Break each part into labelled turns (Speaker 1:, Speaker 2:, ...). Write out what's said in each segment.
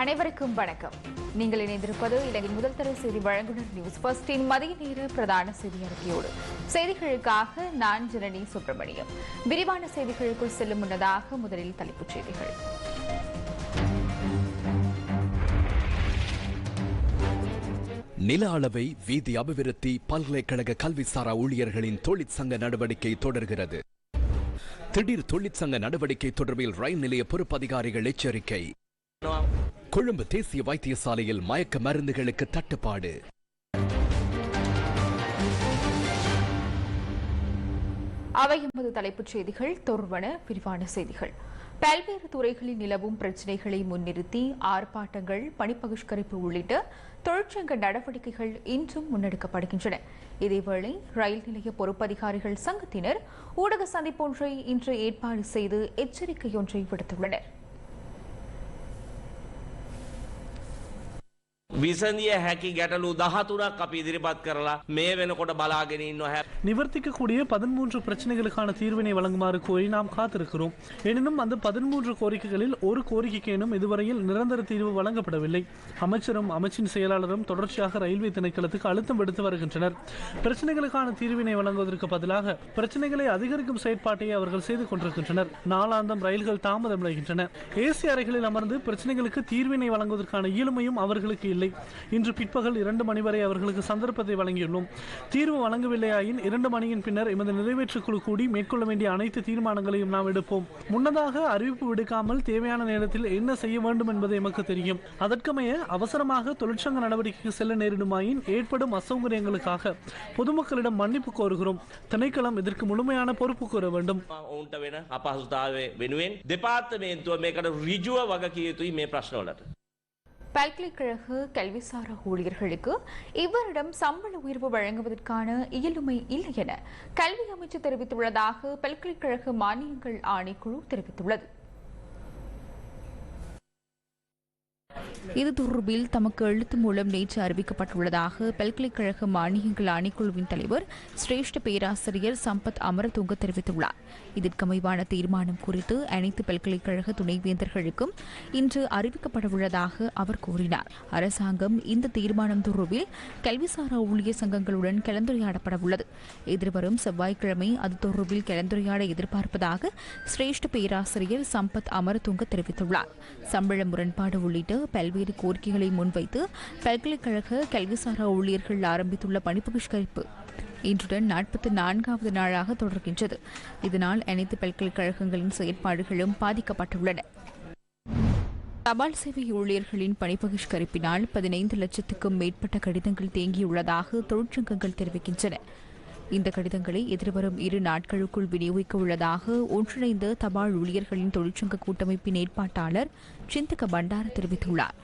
Speaker 1: அனைவருக்கும் வணக்கம். நீங்கள் இணைந்திருப்பது இலங்கையின் முதல் தர செய்தி வழங்குனர் நியூஸ் பஸ்டின் மதிய நேர பிரதான செய்தி அறிக்கையோடு. செய்திகளுக்காக நான் ஜனனி சுப்பிரமணியம். விரிவான செய்திகளுக்குள் செல்லும் முன்னதாக முதலில் தலைப்புச் செய்திகள்.
Speaker 2: நில அளவை வீதி அபிவிருத்தி பல்கலைக்கழக கல்விசாரா ஊழியர்களின் தொழிற்சங்க நடவடிக்கை தொடர்கிறது. திடீர் தொழிற்சங்க நடவடிக்கை தொடர்பில் ரயில் நிலைய பொறுப்பதிகாரிகள் எச்சரிக்கை. கொழும்பு தேசிய வைத்தியசாலையில் மயக்க மருந்துகளுக்கு தட்டுப்பாடு.
Speaker 1: அவை எமது தலைப்புச் செய்திகள். தொடர்பான விரிவான செய்திகள். பல்வேறு துறைகளில் நிலவும் பிரச்சினைகளை முன்னிறுத்தி ஆர்ப்பாட்டங்கள் பணிப்பகிஷ்கரிப்பு உள்ளிட்ட தொழிற்சங்க நடவடிக்கைகள் இன்றும் முன்னெடுக்கப்படுகின்றன. இதேவேளை ரயில் நிலைய பொறுப்பதிகாரிகள் சங்கத்தினர் ஊடக சந்திப்பொன்றை இன்று ஏற்பாடு செய்து எச்சரிக்கையொன்றை விடுத்துள்ளனர்.
Speaker 3: විසඳිය හැකි ගැටලු දහතුරක් අපි ඉදිරිපත් කරලා මේ වෙනකොට බලාගෙන ඉන්න හැ
Speaker 4: நிவர்த்திக்கக்கூடிய பதிமூன்று பிரச்சனைகளுக்கான தீர்வினை வழங்குமாறு கோரி நாம் காத்திருக்கிறோம் எனினும் அந்த பதிமூன்று கோரிக்கைகளில் ஒரு கோரிக்கைக்கேனும் இதுவரையில் நிரந்தர தீர்வு வழங்கப்படவில்லை அமைச்சரும் அமைச்சின் செயலாளரும் தொடர்ச்சியாக ரயில்வே திணைக்களத்துக்கு அழுத்தம் விடுத்து வருகின்றனர் பிரச்சனைகளுக்கான தீர்வினை வழங்குவதற்கு பதிலாக பிரச்சனைகளை அதிகரிக்கும் செயற்பாட்டை அவர்கள் செய்து கொண்டிருக்கின்றனர் நாளாந்தம் ரயில்கள் தாமதமடைகின்றன ஏசி அறைகளில் அமர்ந்து பிரச்சனைகளுக்கு தீர்வினை வழங்குவதற்கான இயலுமையும் அவர்களுக்கு இல்லை இன்று பிற்பகல் இரண்டு மணி வரை அவர்களுக்கு சந்தர்ப்பத்தை வழங்கியுள்ளோம் தீர்வு வழங்கவில்லையாயின் இரண்டு மணியின் பின்னர் எமது நிறைவேற்று குழு கூடி மேற்கொள்ள வேண்டிய அனைத்து தீர்மானங்களையும் நாம் எடுப்போம் முன்னதாக அறிவிப்பு விடுக்காமல் தேவையான நேரத்தில் என்ன செய்ய வேண்டும் என்பது எமக்கு தெரியும் அதற்கமைய அவசரமாக தொழிற்சங்க நடவடிக்கைக்கு செல்ல நேரிடுமாயின் ஏற்படும் அசௌகரியங்களுக்காக பொதுமக்களிடம் மன்னிப்பு கோருகிறோம் திணைக்களம் இதற்கு முழுமையான பொறுப்பு கூற வேண்டும்
Speaker 3: ඔවුන්ට වෙන අපහසුතාවය වෙනුවෙන් දෙපාර්තමේන්තුව මේකට රිජුව වග කිය යුතුයි මේ ප්‍රශ්නවලට.
Speaker 1: பல்கலைக்கழக கல்விசாரா ஊழியர்களுக்கு இவரிடம் சம்பள உயர்வு வழங்குவதற்கான இயலுமை இல்லை என கல்வி அமைச்சு தெரிவித்துள்ளதாக பல்கலைக்கழக மானியங்கள் ஆணைக்குழு தெரிவித்துள்ளது. இது தொடர்பில் தமக்கு எழுத்து மூலம் நேற்று அறிவிக்கப்பட்டுள்ளதாக பல்கலைக்கழக மானியங்கள் ஆணைக்குழுவின் தலைவர் சிரேஷ்ட பேராசிரியர் சம்பத் அமரதுங்க தெரிவித்துள்ளார். இதற்கமைவான தீர்மானம் குறித்து அனைத்து பல்கலைக்கழக துணைவேந்தர்களுக்கும் இன்று அறிவிக்கப்படவுள்ளதாக அவர் கூறினார். அரசாங்கம் இந்த தீர்மானம் தொடர்பில் கல்விசாரா ஊழியர் சங்கங்களுடன் கலந்துரையாடப்பட உள்ளது எதிர்வரும் செவ்வாய்க்கிழமை அது தொடர்பில் கலந்துரையாட எதிர்பார்ப்பதாக சிரேஷ்ட பேராசிரியர் சம்பத் அமரதுங்க தெரிவித்துள்ளார். சம்பள முரண்பாடு உள்ளிட்ட பல்வேறு கோரிக்கைகளை முன்வைத்து பல்கலைக்கழக கல்விசாரா ஊழியர்கள் ஆரம்பித்துள்ள பணிப்பகிஷ்கரிப்பு இன்றுடன் நாற்பத்தி நான்காவது நாளாக தொடர்கின்றது. இதனால் அனைத்து பல்கலைக்கழகங்களின் செயற்பாடுகளும் பாதிக்கப்பட்டுள்ளன. தபால் சேவை ஊழியர்களின் பணிபகிஷ்கரிப்பினால் பதினைந்து லட்சத்துக்கும் மேற்பட்ட கடிதங்கள் தேங்கியுள்ளதாக தொழிற்சங்கங்கள் தெரிவிக்கின்றன. இந்த கடிதங்களை எதிர்வரும் இரு நாட்களுக்குள் விநியோகிக்க உள்ளதாக ஒன்றிணைந்த தபால் ஊழியர்களின் தொழிற்சங்க கூட்டமைப்பின் ஏற்பாட்டாளர் சிந்தக பண்டார தெரிவித்துள்ளார்.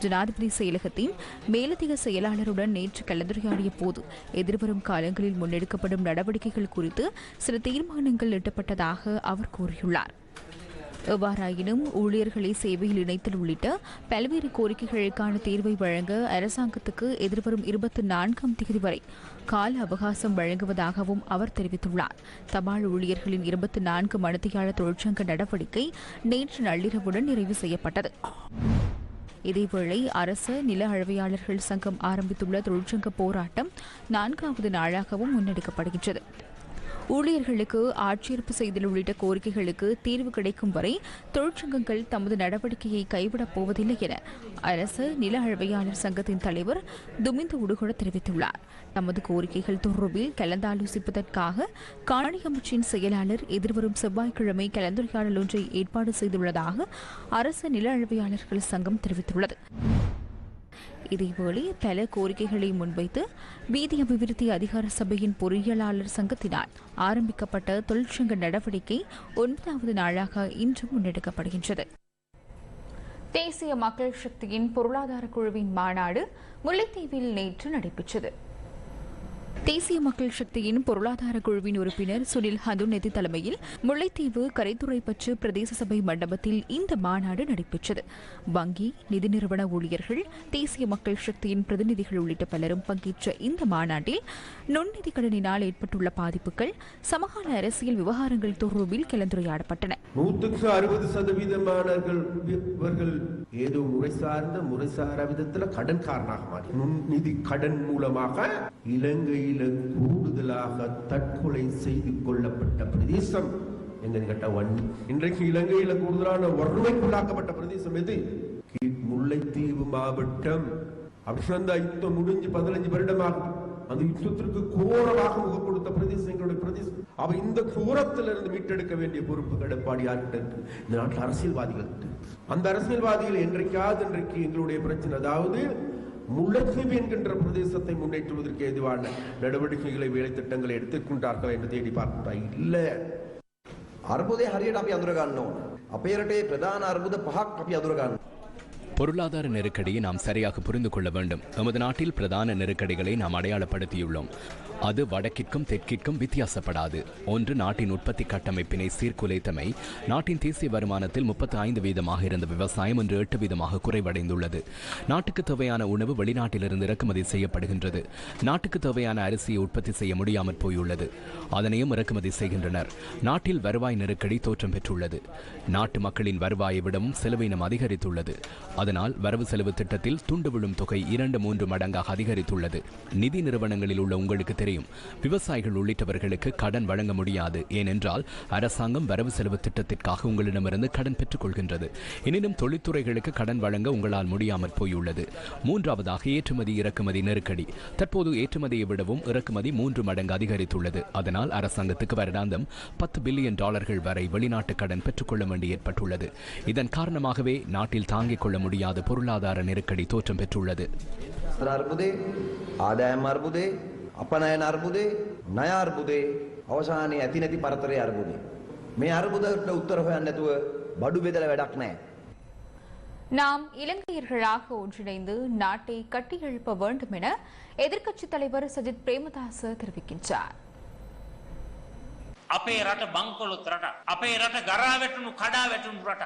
Speaker 1: ஜனாதிபதி செயலகத்தின் மேலதிக செயலாளருடன் நேற்று கலந்துரையாடிய போது எதிர்வரும் காலங்களில் முன்னெடுக்கப்படும் நடவடிக்கைகள் குறித்து சில தீர்மானங்கள் எட்டப்பட்டதாக அவர் கூறியுள்ளார். எவ்வாறாயினும் ஊழியர்களை சேவையில் இணைத்தல் உள்ளிட்ட பல்வேறு கோரிக்கைகளுக்கான தீர்வை வழங்க அரசாங்கத்துக்கு எதிர்வரும் இருபத்தி நான்காம் தேதி வரை கால அவகாசம் வழங்குவதாகவும் அவர் தெரிவித்துள்ளார். தபால் ஊழியர்களின் இருபத்தி நான்கு மணித்தியாளர் தொழிற்சங்க நடவடிக்கை நேற்று நள்ளிரவுடன் நிறைவு செய்யப்பட்டது. இதேவேளை அரசு நில அளவையாளர்கள் சங்கம் ஆரம்பித்துள்ள தொழிற்சங்க போராட்டம் நான்காவது நாளாகவும் முன்னெடுக்கப்படுகின்றது. ஊழியர்களுக்கு ஆட்சேர்ப்பு செய்தல் உள்ளிட்ட கோரிக்கைகளுக்கு தீர்வு கிடைக்கும் வரை தொழிற்சங்கங்கள் தமது நடவடிக்கையை கைவிடப் போவதில்லை என அரசு நில அளவையாளர் சங்கத்தின் தலைவர் துமிந்த உடுகொட தெரிவித்துள்ளார். தமது கோரிக்கைகள் தொடர்பில் கலந்தாலோசிப்பதற்காக காணி அமைச்சின் செயலாளர் எதிர்வரும் செவ்வாய்க்கிழமை கலந்துரையாடல் ஒன்றை ஏற்பாடு செய்துள்ளதாக அரசு நில அளவையாளர்கள் சங்கம் தெரிவித்துள்ளது. இதேவேளை பல கோரிக்கைகளை முன்வைத்து வீதி அபிவிருத்தி அதிகார சபையின் பொறியியலாளர் சங்கத்தினால் ஆரம்பிக்கப்பட்ட தொழிற்சங்க நடவடிக்கை ஒன்பதாவது நாளாக இன்று முன்னெடுக்கப்படுகின்றது. தேசிய மக்கள் சக்தியின் பொருளாதார குழுவின் மாநாடு முல்லைத்தீவில் நேற்று நடைபெற்றது. தேசிய மக்கள் சக்தியின் பொருளாதார குழுவின் உறுப்பினர் சுனில் ஹதுநெதி தலைமையில் முல்லைத்தீவு கரைத்துறைப்பற்று பிரதேச சபை மண்டபத்தில் இந்த மாநாடு நடைபெற்றது. வங்கி நிதி நிறுவன ஊழியர்கள் தேசிய மக்கள் சக்தியின் பிரதிநிதிகள் உள்ளிட்ட பலரும் பங்கேற்ற இந்த மாநாட்டில் நுண்நிதி கடனினால் ஏற்பட்டுள்ள பாதிப்புகள் சமகால அரசியல் விவகாரங்கள் தொடர்பில் கலந்துரையாடப்பட்டன.
Speaker 5: நூற்றுக்கு அறுபது சதவீதமானவர்கள் இவர்கள் ஏதோ முறை சார்ந்த முறைசாரா விதத்தில் கடன்காரனாக மாறி நுண்நிதி கடன் மூலமாக இலங்கையில கூடுதலாக தற்கொலை செய்து கொள்ளப்பட்ட பிரதேசம். எங்க கேட்டால் ஒன் இன்றைக்கு இலங்கையில கூடுதலான வறுமைக்குள்ளாக்கப்பட்ட பிரதேசம் எது? முல்லைத்தீவு மாவட்டம். அப்படி அந்த யுத்தம் முடிஞ்சு பதினஞ்சு வருடமாகும். அந்த யுத்தத்திற்கு கோரமாக முகம் கொடுத்த பிரதேசம் எங்களுடைய பிரதேசம். அவ இந்த கோரத்திலிருந்து மீட்டெடுக்க வேண்டிய பொறுப்பு கடப்பாடு யார்கிட்ட இருக்கு? இந்த நாட்டில் அரசியல்வாதிகள் அந்த அரசியல்வாதிகள் என்றைக்காவது இன்றைக்கு எங்களுடைய பிரச்சனை அதாவது முல்லைத்தீவு என்கின்ற பிரதேசத்தை முன்னேற்றுவதற்கு எதுவான நடவடிக்கைகளை வேலை திட்டங்களை எடுத்துக்கொண்டார்கள் என்று தேடி பார்த்தா இல்ல
Speaker 6: අර්බුදය හරියට අපි අඳුර ගන්න ඕන. අපේ රටේ ප්‍රධාන අර්බුද පහක් අපි අඳුර ගන්න.
Speaker 2: பொருளாதார நெருக்கடியை நாம் சரியாக புரிந்து கொள்ள வேண்டும் எமது நாட்டில் பிரதான நெருக்கடிகளை நாம் அடையாளப்படுத்தியுள்ளோம் அது வடக்கிற்கும் தெற்கிற்கும் வித்தியாசப்படாது. ஒன்று நாட்டின் உற்பத்தி கட்டமைப்பினை சீர்குலைத்தமை நாட்டின் தேசிய வருமானத்தில் முப்பத்தி ஐந்து வீதமாக இருந்த விவசாயம் இன்று எட்டு வீதமாக குறைவடைந்துள்ளது. நாட்டுக்கு தேவையான உணவு வெளிநாட்டிலிருந்து இறக்குமதி செய்யப்படுகின்றது. நாட்டுக்கு தேவையான அரிசியை உற்பத்தி செய்ய முடியாமல் போயுள்ளது. அதனையும் இறக்குமதி செய்கின்றனர். நாட்டில் வருவாய் நெருக்கடி தோற்றம் பெற்றுள்ளது. நாட்டு மக்களின் வருவாயை விடவும் செலவினம் அதிகரித்துள்ளது. அதனால் வரவு செலவு திட்டத்தில் துண்டு விழும் தொகை இரண்டு மூன்று மடங்காக அதிகரித்துள்ளது. நிதி நிறுவனங்களில் உள்ள உங்களுக்கு தெரியும் யாரையும் விவசாயிகள் உள்ளிட்டவர்களுக்கு கடன் வழங்க முடியாது. ஏனென்றால் அரசாங்கம் வரவு செலவு திட்டத்திற்காக உங்களிடமிருந்து கடன் பெற்றுக் கொள்கின்றது. எனினும் தொழில்துறைகளுக்கு கடன் வழங்க உங்களால் முடியாமல் போயுள்ளது. மூன்றாவதாக ஏற்றுமதி இறக்குமதி நெருக்கடி. தற்போது ஏற்றுமதியை விடவும் இறக்குமதி மூன்று மடங்கு அதிகரித்துள்ளது. அதனால் அரசாங்கத்துக்கு வருடாந்தம் பத்து பில்லியன் டாலர்கள் வரை வெளிநாட்டு கடன் பெற்றுக்கொள்ள வேண்டி ஏற்பட்டுள்ளது. இதன் காரணமாகவே நாட்டில் தாங்கிக் கொள்ள முடியாத பொருளாதார நெருக்கடி தோற்றம் பெற்றுள்ளது.
Speaker 6: ஆதாயம் அற்புதே අපනයන අර්බුදේ ණය අර්බුදේ අවසානයේ ඇති නැති පරතරය අර්බුදේ. මේ අර්බුදට උත්තර හොයන්න නැතුව බඩු බෙදලා වැඩක් නැහැ.
Speaker 1: நாம் இலங்கையர்களாக ஒன்றிணைந்து நாட்டை கட்டியெழுப்ப வேண்டும் என எதிர்க்கட்சித் தலைவர் சஜித் பிரேமதாச தெரிவிக்கின்றார்
Speaker 7: අපේ රට බංකොලොත් රට අපේ රට ගරා වැටුණු කඩා වැටුණු රට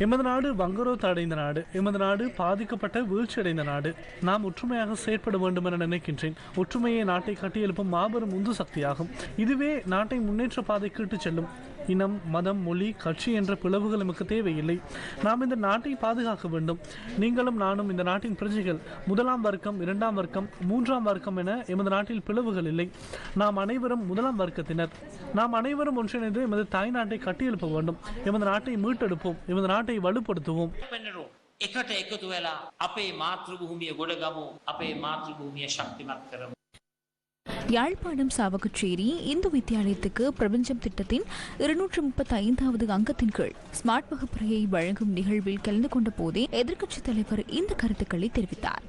Speaker 4: எமது நாடு வங்குரோத்து அடைந்த நாடு எமது நாடு பாதிக்கப்பட்ட வீழ்ச்சியடைந்த நாடு நாம் ஒற்றுமையாக செயற்பட வேண்டும் என நினைக்கின்றேன் ஒற்றுமையை நாட்டை கட்டியெழுப்பும் மாபெரும் உந்து சக்தியாகும் இதுவே நாட்டை முன்னேற்ற பாதைக்கு இட்டுச் செல்லும் இனம் மதம் மொழி கட்சி என்ற பிளவுகள் நமக்கு தேவையில்லை நாம் இந்த நாட்டை பாதுகாக்க வேண்டும் நீங்களும் நானும் இந்த நாட்டின் பிரஜைகள் முதலாம் வர்க்கம் இரண்டாம் வர்க்கம் மூன்றாம் வர்க்கம் என எமது நாட்டில் பிளவுகள் இல்லை நாம் அனைவரும் முதலாம் வர்க்கத்தினர் நாம் அனைவரும் ஒன்றிணைந்து எமது தாய் நாட்டை கட்டியெழுப்ப வேண்டும் எமது நாட்டை மீட்டெடுப்போம் எமது நாட்டை வலுப்படுத்துவோம்
Speaker 7: පෙන්නරු එකට එකතු වෙලා අපේ මාතෘභූමිය ගොඩගමු අපේ මාතෘභූමිය ශක්තිමත් කරමු
Speaker 1: யாழ்ப்பாணம் சாவகச்சேரி இந்து வித்தியாலயத்துக்கு பிரபஞ்சம் திட்டத்தின் இருநூற்று முப்பத்தி ஐந்தாவது அங்கத்தின் கீழ் ஸ்மார்ட் வகுப்பறையை வழங்கும் நிகழ்வில் கலந்து கொண்ட போதே எதிர்க்கட்சித் தலைவர் இந்த கருத்துக்களை தெரிவித்தார்.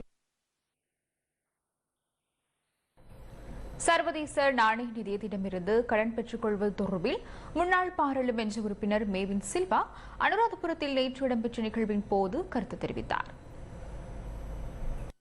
Speaker 1: சர்வதேச நாணய நிதியத்திடமிருந்து கடன் பெற்றுக் கொள்வது தொடர்பில் முன்னாள் பாராளுமன்ற உறுப்பினர் மேவின் சில்வா அனுராதபுரத்தில் நேற்று இடம்பெற்ற நிகழ்வின் போது கருத்து தெரிவித்தார்.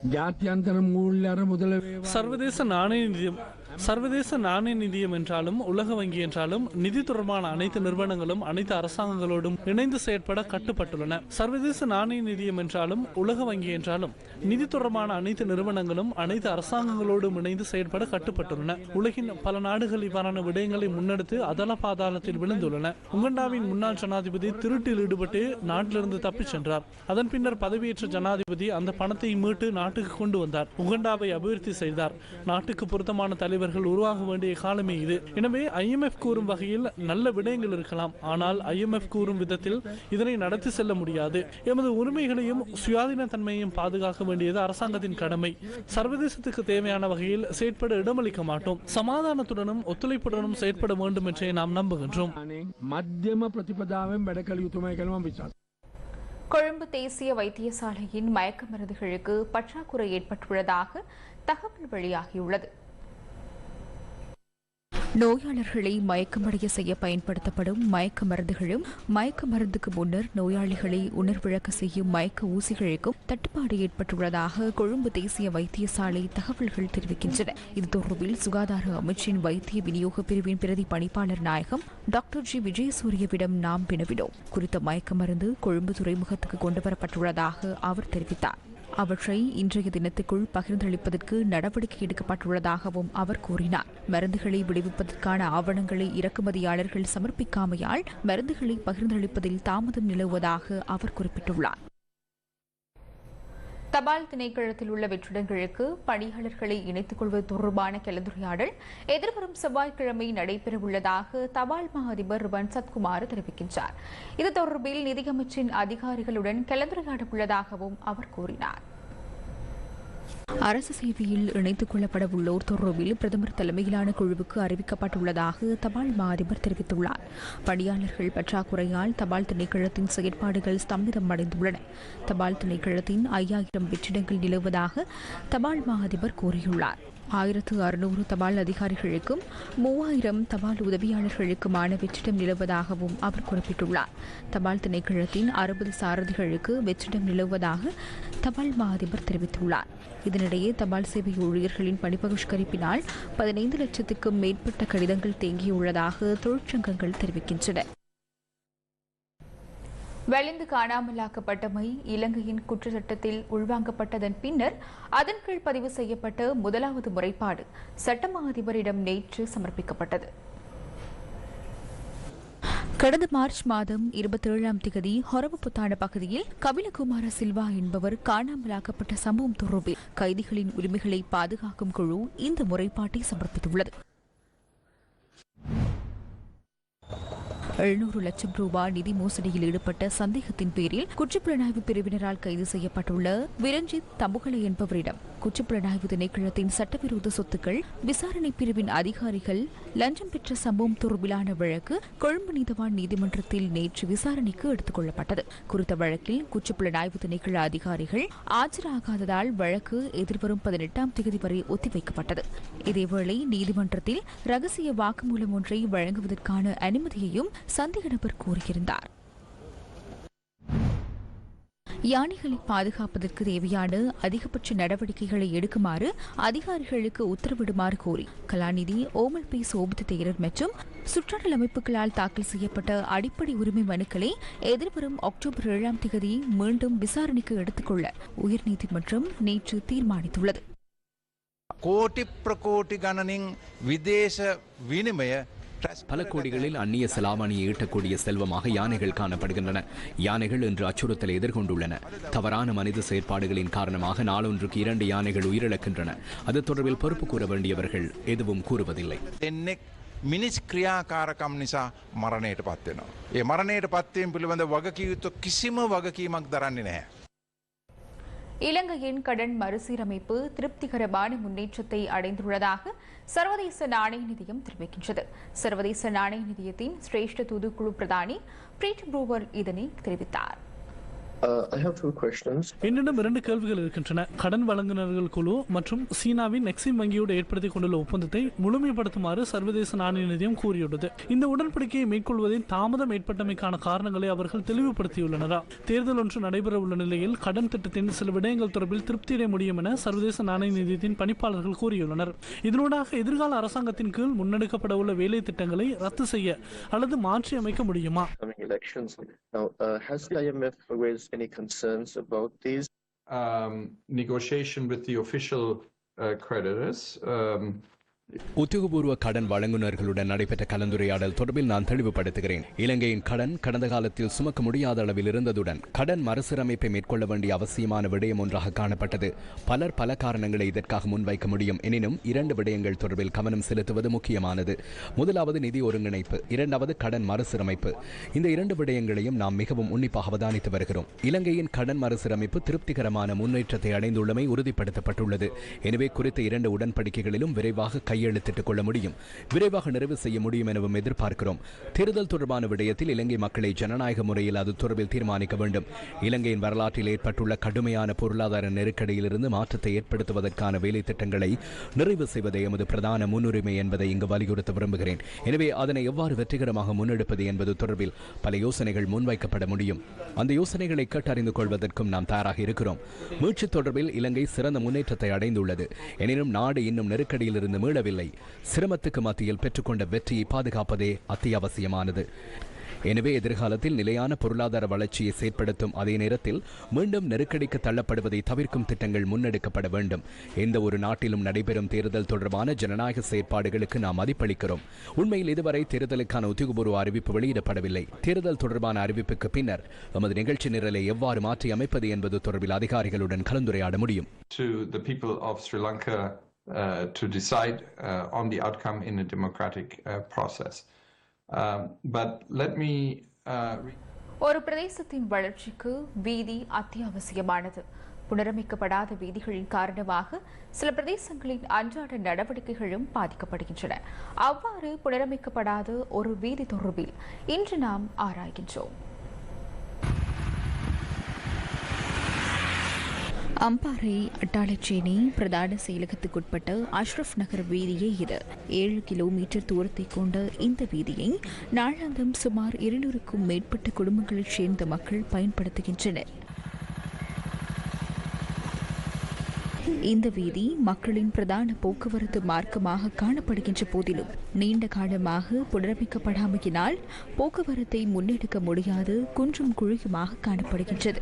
Speaker 8: ஜாத்தியாந்தரம் ஊழல் முதலவே
Speaker 4: சர்வதேச நாணய நிதியம். சர்வதேச நாணய நிதியம் என்றாலும் உலக வங்கி என்றாலும் நிதி தொடர்பான அனைத்து நிறுவனங்களும் அனைத்து அரசாங்கங்களோடும் இணைந்து செயற்பட கட்டுப்பட்டுள்ளன. சர்வதேச நாணய நிதியம் என்றாலும் உலக வங்கி என்றாலும் நிதி தொடர்பான அனைத்து நிறுவனங்களும் அனைத்து அரசாங்கங்களோடும் இணைந்து செயற்பட கட்டுப்பட்டுள்ளன. உலகின் பல நாடுகள் இவ்வாறான விடயங்களை முன்னெடுத்து அதல பாதாளத்தில் விழுந்துள்ளன. உகண்டாவின் முன்னாள் ஜனாதிபதி திருட்டில் ஈடுபட்டு நாட்டிலிருந்து தப்பிச் சென்றார். அதன் பின்னர் பதவியேற்ற ஜனாதிபதி அந்த பணத்தை மீட்டு நாட்டுக்கு கொண்டு வந்தார். உகண்டாவை அபிவிருத்தி செய்தார். நாட்டுக்கு பொருத்தமான தலைவர் தலைவர்கள் உருவாக வேண்டிய காலமே இது. எனவே ஐஎம்எஃப் கூறும் வகையில் நல்ல விடயங்கள் இருக்கலாம். ஆனால் ஐஎம்எஃப் கூறும் விதத்தில் இதனை நடத்தி செல்ல முடியாது. எமது உரிமைகளையும் சுயாதீன தன்மையையும் பாதுகாக்க வேண்டியது அரசாங்கத்தின் கடமை. சர்வதேசத்துக்கு தேவையான வகையில் செயற்பட இடமளிக்க மாட்டோம். சமாதானத்துடனும் ஒத்துழைப்புடனும் செயற்பட வேண்டும் என்றே நாம் நம்புகின்றோம்.
Speaker 8: மத்தியம பிரதிபதாவும்
Speaker 1: கொழும்பு தேசிய வைத்தியசாலையின் மயக்க மருந்துகளுக்கு பற்றாக்குறை ஏற்பட்டுள்ளதாக தகவல் வெளியாகியுள்ளது. நோயாளர்களை மயக்கமடைய செய்ய பயன்படுத்தப்படும் மயக்க மருந்துகளும் மயக்க மருந்துக்கு முன்னர் நோயாளிகளை உணர்விழக்க செய்யும் மயக்க ஊசிகளுக்கும் தட்டுப்பாடு ஏற்பட்டுள்ளதாக கொழும்பு தேசிய வைத்தியசாலை தகவல்கள் தெரிவிக்கின்றன. இது தொடர்பில் சுகாதார அமைச்சின் வைத்திய விநியோக பிரிவின் பிரதி பணிப்பாளர் நாயகம் டாக்டர் ஜி. விஜயசூரியவிடம் நாம் வினவினோம். குறித்த மயக்க மருந்து கொழும்பு துறைமுகத்துக்கு கொண்டுவரப்பட்டுள்ளதாக அவர் தெரிவித்தார். அவற்றை இன்றைய தினத்துக்குள் பகிர்ந்தளிப்பதற்கு நடவடிக்கை எடுக்கப்பட்டுள்ளதாகவும் அவர் கூறினார். மருந்துகளை விடுவிப்பதற்கான ஆவணங்களை இறக்குமதியாளர்கள் சமர்ப்பிக்காமையால் மருந்துகளை பகிர்ந்தளிப்பதில் தாமதம் நிலவுவதாக அவர் குறிப்பிட்டுள்ளார். தபால் திணைக்களத்தில் உள்ள வெற்றிடங்களுக்கு பணியாளர்களை இணைத்துக் கொள்வது தொடர்பான கலந்துரையாடல் எதிர்வரும் செவ்வாய்க்கிழமை நடைபெறவுள்ளதாக தபால் மா அதிபர் ருவன் சத்குமார் தெரிவிக்கின்றார். இது தொடர்பில் நிதியமைச்சின் அதிகாரிகளுடன் கலந்துரையாட உள்ளதாகவும் அவர் கூறினார். அரசு சேவையில் இணைத்துக் கொள்ளப்பட உள்ளோர் தொடர்பில் பிரதமர் தலைமையிலான குழுவுக்கு அறிவிக்கப்பட்டுள்ளதாக தபால் மா அதிபர் தெரிவித்துள்ளார். பணியாளர்கள் பற்றாக்குறையால் தபால் திணைக்களத்தின் செயற்பாடுகள் ஸ்தம்பிதம் அடைந்துள்ளன தபால் திணைக்களத்தின் ஐயாயிரம் வெற்றிடங்கள் நிலவுவதாக தபால் மா அதிபர் கூறியுள்ளார். ஆயிரத்து அறுநூறு தபால் அதிகாரிகளுக்கும் மூவாயிரம் தபால் உதவியாளர்களுக்குமான வெற்றிடம் நிலவுவதாகவும் அவர் குறிப்பிட்டுள்ளார். தபால் திணைக்களத்தின் அறுபது சாரதிகளுக்கு வெற்றிடம் நிலவுவதாக தபால் மா அதிபர் தெரிவித்துள்ளார். இதனிடையே தபால் சேவை ஊழியர்களின் பணிபகிஷ்கரிப்பினால் பதினைந்து லட்சத்துக்கும் மேற்பட்ட கடிதங்கள் தேங்கியுள்ளதாக தொழிற்சங்கங்கள் தெரிவிக்கின்றன. வலிந்து காணாமலாக்கப்பட்டமை இலங்கையின் குற்றச்சட்டத்தில் உள்வாங்கப்பட்டதன் பின்னர் அதன் கீழ் பதிவு செய்யப்பட்ட முதலாவது முறைப்பாடு சட்டமா அதிபரிடம் நேற்று சமர்ப்பிக்கப்பட்டது. கடந்த மார்ச் மாதம் இருபத்தேழாம் திகதி புத்தாண்ட பகுதியில் கபிலகுமார சில்வா என்பவர் காணாமலாக்கப்பட்ட சம்பவம் தொடர்பில் கைதிகளின் உரிமைகளை பாதுகாக்கும் குழு இந்த முறைப்பாட்டை சமர்ப்பித்துள்ளது. எழுநூறு லட்சம் ரூபாய் நிதி மோசடியில் ஈடுபட்ட சந்தேகத்தின் பேரில் குற்றப்புலனாய்வு பிரிவினரால் கைது செய்யப்பட்டுள்ள விரஞ்சித் தம்புகலை என்பவரிடம் குற்றப்புலனாய்வு திணைக்களத்தின் சட்டவிரோத சொத்துக்கள் விசாரணை பிரிவின் அதிகாரிகள் லஞ்சம் பெற்ற சம்பவம் தொடர்பிலான வழக்கு கொழும்பு நீதவான் நீதிமன்றத்தில் நேற்று விசாரணைக்கு எடுத்துக் கொள்ளப்பட்டது. குறித்த வழக்கில் குற்றப்புலனாய்வு திணைக்கள அதிகாரிகள் ஆஜராகாததால் வழக்கு எதிர்வரும் பதினெட்டாம் தேதி வரை ஒத்திவைக்கப்பட்டது. இதேவேளை நீதிமன்றத்தில் ரகசிய வாக்குமூலம் ஒன்றை வழங்குவதற்கான அனுமதியையும் சந்தேக நபர் கூறியிருந்தார். யானைகளை பாதுகாப்பதற்கு தேவையான அதிகபட்ச நடவடிக்கைகளை எடுக்குமாறு அதிகாரிகளுக்கு உத்தரவிடுமாறு கோரி கலாநிதி ஓமல் பி. சோபித் தேரர் மற்றும் சுற்றாடல் அமைப்புகளால் தாக்கல் செய்யப்பட்ட அடிப்படை உரிமை மனுக்களை எதிர்வரும் அக்டோபர் ஏழாம் தேதி மீண்டும் விசாரணைக்கு எடுத்துக்கொள்ள உயர்நீதிமன்றம் நேற்று தீர்மானித்துள்ளது.
Speaker 9: கோடி பிரகோடி கணனின் விதேச வினிமய
Speaker 2: பல கோடிகளில் அந்நிய செலாவணியை ஈட்டக்கூடிய செல்வமாக யானைகள் காணப்படுகின்றன யானைகள் இன்று அச்சுறுத்தலை எதிர்கொண்டுள்ளன தவறான மனித செயற்பாடுகளின் காரணமாக நாளொன்றுக்கு இரண்டு யானைகள் உயிரிழக்கின்றன அது தொடர்பில் பொறுப்பு கூற வேண்டியவர்கள் எதுவும் கூறுவதில்லை
Speaker 9: එන්නෙක් මිනිස් ක්‍රියාකාරකම් නිසා මරණයට පත්වෙනවා. ඒ මරණයට පත්වීම පිළිබඳ වගකයුතු කිසිම වගකීමක් දරන්නේ නැහැ.
Speaker 1: இலங்கையின் கடன் மறுசீரமைப்பு திருப்திகரமான முன்னேற்றத்தை அடைந்துள்ளதாக சர்வதேச நாணய நிதியம் தெரிவிக்கின்றது. சர்வதேச நாணய நிதியத்தின் சிரேஷ்ட தூதுக்குழு பிரதானி பிரீட் ப்ரூவர் இதனை தெரிவித்தார்.
Speaker 4: என்னிடம் இரண்டு கேள்விகள் இருக்கின்றன. கடன் வழங்குநர்கள் குழு மற்றும் சீனாவின் எக்ஸிம் வங்கியோடு ஏற்படுத்திக் கொண்டுள்ள ஒப்பந்தத்தை முழுமைப்படுத்துமாறு சர்வதேச நாணய நிதியம் கூறியுள்ளது. இந்த உடன்படிக்கையை மேற்கொள்வதில் தாமதம் ஏற்பட்டமைக்கான காரணங்களை அவர்கள் தெளிவுபடுத்தியுள்ளனரா? தேர்தல் ஒன்று நடைபெற உள்ள நிலையில் கடன் திட்டத்தின் சில விடயங்கள் தொடர்பில் திருப்தியடைய முடியும் என சர்வதேச நாணய நிதியத்தின் பணிப்பாளர்கள் கூறியுள்ளனர். இதனூடாக எதிர்கால அரசாங்கத்தின் கீழ் முன்னெடுக்கப்பட உள்ள வேலை திட்டங்களை ரத்து செய்ய அல்லது மாற்றி அமைக்க முடியுமா
Speaker 10: any concerns about these?
Speaker 11: um, negotiation with the official uh, creditors. Um,
Speaker 2: உத்தியோகபூர்வ கடன் வழங்குநர்களுடன் நடைபெற்ற கலந்துரையாடல் தொடர்பில் நான் தெளிவுபடுத்துகிறேன். இலங்கையின் கடன் கடந்த காலத்தில் சுமக்க முடியாத அளவில் இருந்ததுடன் கடன் மறுசீரமைப்பை மேற்கொள்ள வேண்டிய அவசியமான விடயம் ஒன்றாக காணப்பட்டது. பலர் பல காரணங்களை இதற்காக முன்வைக்க முடியும். எனினும் இரண்டு விடயங்கள் தொடர்பில் கவனம் செலுத்துவது முக்கியமானது. முதலாவது நிதி ஒருங்கிணைப்பு இரண்டாவது கடன் மறுசீரமைப்பு. இந்த இரண்டு விடயங்களையும் நாம் மிகவும் உன்னிப்பாக அவதானித்து வருகிறோம். இலங்கையின் கடன் மறுசீரமைப்பு திருப்திகரமான முன்னேற்றத்தை அடைந்துள்ளமை உறுதிப்படுத்தப்பட்டுள்ளது. எனவே குறித்த இரண்டு உடன்படிக்கைகளிலும் விரைவாக கையெழுத்திட்டுக் கொள்ள முடியும். விரைவாக நிறைவு செய்ய முடியும் எனவும் எதிர்பார்க்கிறோம். தேர்தல் தொடர்பான விடயத்தில் இலங்கை மக்களை ஜனநாயக முறையில் அது தொடர்பில் தீர்மானிக்க வேண்டும். இலங்கையின் வரலாற்றில் ஏற்பட்டுள்ள கடுமையான பொருளாதார நெருக்கடியிலிருந்து மாற்றத்தை ஏற்படுத்துவதற்கான வேலை திட்டங்களை நிறைவு செய்வதே எமது பிரதான முன்னுரிமை என்பதை இங்கு வலியுறுத்த விரும்புகிறேன். எனவே அதனை எவ்வாறு வெற்றிகரமாக முன்னெடுப்பது என்பது தொடர்பில் பல யோசனைகள் முன்வைக்கப்பட முடியும். அந்த யோசனைகளை கேட்டறிந்து கொள்வதற்கும் நாம் தயாராக இருக்கிறோம். மீட்சி தொடர்பில் இலங்கை சிறந்த முன்னேற்றத்தை அடைந்துள்ளது. எனினும் நாடு இன்னும் நெருக்கடியிலிருந்து மீளவில்லை சிரமத்துக்கு மத்தியில் பெற்றுக்கொண்ட வெற்றியை பாதுகாப்பதே அத்தியாவசியமானது. எனவே எதிர்காலத்தில் நிலையான பொருளாதார வளர்ச்சியை செயற்படுத்தும் அதே நேரத்தில் மீண்டும் நெருக்கடிக்கு தள்ளப்படுவதை தவிர்க்கும் திட்டங்கள் முன்னெடுக்கப்பட வேண்டும். எந்த ஒரு நாட்டிலும் நடைபெறும் தேர்தல் தொடர்பான ஜனநாயக செயற்பாடுகளுக்கு நாம் மதிப்பளிக்கிறோம். உண்மையில் இதுவரை தேர்தலுக்கான உத்தியோகபூர்வ அறிவிப்பு வெளியிடப்படவில்லை. தேர்தல் தொடர்பான அறிவிப்புக்கு பின்னர் நமது நிகழ்ச்சி நிரலை எவ்வாறு மாற்றி அமைப்பது என்பது தொடர்பில் அதிகாரிகளுடன் கலந்துரையாட முடியும்.
Speaker 11: To uh, to decide uh, on the outcome in a democratic uh, process. Um, but let me uh,
Speaker 1: ஒரு பிரதேசத்தின் வளர்ச்சிக்கு வீதி அத்தியாவசியமானது. புனரமைக்கப்படாத வீதிகளின் காரணமாக சில பிரதேசங்களின் அன்றாட நடவடிக்கைகளும் பாதிக்கப்படுகின்றன. அவ்வாறு புனரமைக்கப்படாத ஒரு வீதி தொடர்பில் இன்று நாம் ஆராய்கின்றோம். அம்பாறை அட்டாளச்சேனி பிரதான செயலகத்துக்குட்பட்ட அஷ்ரஃப் நகர் வீதியே இது. ஏழு கிலோமீட்டர் தூரத்தை கொண்ட இந்த வீதியை நாளாந்தம் சுமார் இருநூறுக்கும் மேற்பட்ட குடும்பங்களைச் சேர்ந்த மக்கள் பயன்படுத்துகின்றனர். இந்த வீதி மக்களின் பிரதான போக்குவரத்து மார்க்கமாக காணப்படுகின்ற போதிலும் நீண்ட காலமாக புனரமைக்கப்படாமையினால் போக்குவரத்தை முன்னெடுக்க முடியாது குன்றும் குழியுமாக காணப்படுகின்றது.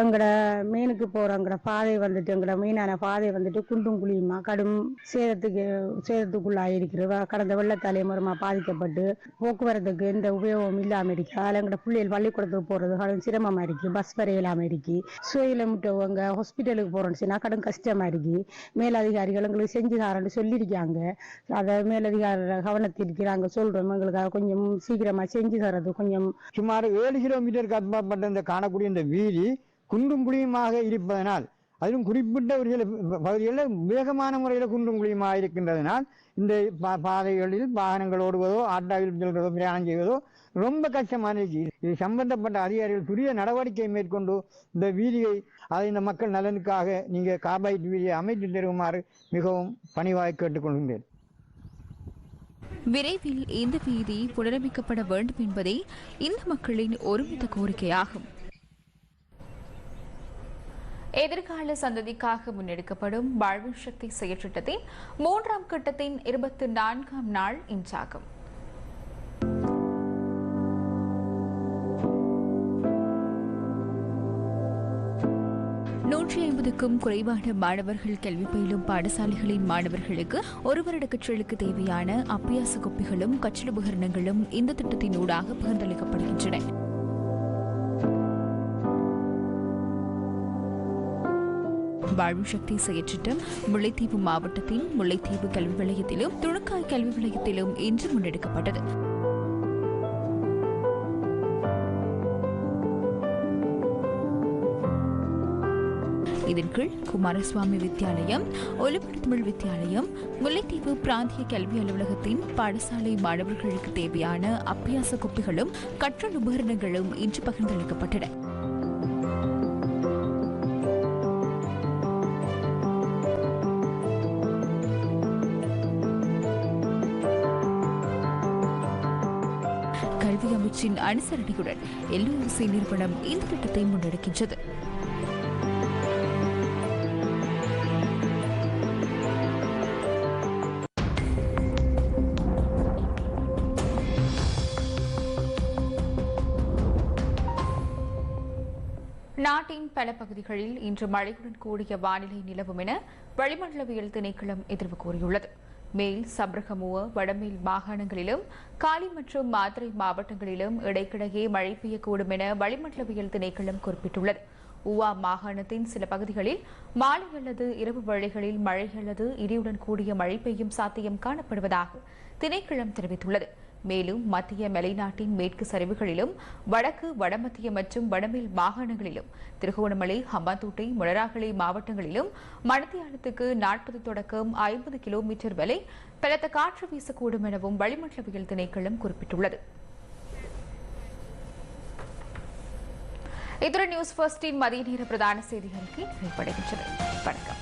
Speaker 12: எங்கட மீனுக்கு போகிறோங்கிற பாதை வந்துட்டு எங்கட மீனான பாதை வந்துட்டு குண்டும் குழியுமா? கடும் சேதத்துக்கு சேதத்துக்குள்ளாயிருக்கிறவ கடந்த வெள்ளத்தாலே மரமா பாதிக்கப்பட்டு போக்குவரத்துக்கு எந்த உபயோகம் இல்லாமல் இருக்கு. அதில் எங்கட பிள்ளைகள் பள்ளிக்கூடத்துக்கு போகிறது கடும் சிரமமாக இருக்கு. பஸ் வர இல்லாமல் இருக்கு. சுவையில் முட்டவங்க ஹாஸ்பிட்டலுக்கு போகிறோன்னு கடும் கஷ்டமாக இருக்கு. மேலதிகாரிகள் எங்களுக்கு செஞ்சு தரேன்னு சொல்லியிருக்காங்க. அதை மேலதிகார கவனத்திற்கு நாங்கள் சொல்கிறோம் எங்களுக்கு கொஞ்சம் சீக்கிரமாக செஞ்சு தரது கொஞ்சம்
Speaker 13: சுமார் ஏழு கிலோமீட்டருக்கு அப்பாற்பட்ட இந்த காணக்கூடிய இந்த வீதி குண்டும் குழியுமாக இருப்பதனால் அதிலும் குறிப்பிட்ட ஒரு சில பகுதிகளில் வேகமான முறையில் குண்டும் குழியுமாக இருக்கின்றதனால் இந்த பா- பாதைகளில் வாகனங்கள் ஓடுவதோ ஆட்டோவில் செல்வதோ பிரயாணம் செய்வதோ ரொம்ப கஷ்டமான இருக்கு இது சம்பந்தப்பட்ட அதிகாரிகள் துரிய நடவடிக்கை மேற்கொண்டு இந்த வீதியை அதை இந்த மக்கள் நலனுக்காக நீங்கள் காபாய்ட் வீதியை அமைத்து தருமாறு மிகவும் பணிவாய் கேட்டுக்கொள்கின்றேன்.
Speaker 1: விரைவில் இந்த வீதி புனரமைக்கப்பட வேண்டும் என்பதே இந்த மக்களின் ஒருமித்த கோரிக்கையாகும். எதிர்கால சந்ததிக்காக முன்னெடுக்கப்படும் வாழ்வு சக்தி செயற்றிட்டத்தின் மூன்றாம் கட்டத்தின் இருபத்தி நான்காம் நாள் இன்றாகும். நூற்றி ஐம்பதுக்கும் குறைவான மாணவர்கள் கல்வி பயிலும் பாடசாலைகளின் மாணவர்களுக்கு ஒரு வருட கற்றலுக்கு தேவையான அப்பியாச குப்பிகளும் கற்றல் உபகரணங்களும் இந்த திட்டத்தின் ஊடாக பகிர்ந்தளிக்கப்படுகின்றன. வாழ்வு சக்தி செயற்றிட்டம் முல்லைத்தீவு மாவட்டத்தின் முல்லைத்தீவு கல்வி வலயத்திலும் துணுக்காய் கல்வி வலயத்திலும் இன்று முன்னெடுக்கப்பட்டது. இதன் கீழ் குமாரசுவாமி வித்தியாலயம் ஒலிபுரி தமிழ் வித்தியாலயம் முல்லைத்தீவு பிராந்திய கல்வி அலுவலகத்தின் பாடசாலை மாணவர்களுக்கு தேவையான அபியாச குப்பிகளும் கற்றல் உபகரணங்களும் இன்று பகிர்ந்தளிக்கப்பட்டன. கல்வி அமைச்சின் அனுசரணையுடன் எல்ஓசி நிறுவனம் இந்த திட்டத்தை முன்னெடுக்கின்றது. நாட்டின் பல பகுதிகளில் இன்று மழையுடன் கூடிய வானிலை நிலவும் என வளிமண்டலவியல் திணைக்களம் எதிர்வு கூறியுள்ளது. மேல் சப்ரகமுவ வடமேல் மாகாணங்களிலும் காலி மற்றும் மாத்திரை மாவட்டங்களிலும் இடைக்கிடையே மழை பெய்யக்கூடும் என வளிமண்டலவியல் திணைக்களம் குறிப்பிட்டுள்ளது. உவா மாகாணத்தின் சில பகுதிகளில் மாலை அல்லது இரவு வேளைகளில் மழை அல்லது இடியுடன் கூடிய மழை பெய்யும் சாத்தியம் காணப்படுவதாக திணைக்களம் தெரிவித்துள்ளது. மேலும் மத்திய மலைநாட்டின் மேற்கு சரிவுகளிலும் வடக்கு வடமத்திய மற்றும் வடமேல் மாகாணங்களிலும் திருகோணமலை ஹம்பாந்தோட்டை முடராகலை மாவட்டங்களிலும் மணித்தியாலத்துக்கு நாற்பது தொடக்கம் ஐம்பது கிலோமீட்டர் வரை பலத்த காற்று வீசக்கூடும் எனவும் வளிமண்டலவியல் திணைக்களம் குறிப்பிட்டுள்ளது. இத்துடன் நியூஸ் ஃபர்ஸ்டின் மதிய நேர பிரதான செய்தி அறிக்கை நிறைவடைகின்றது வணக்கம்.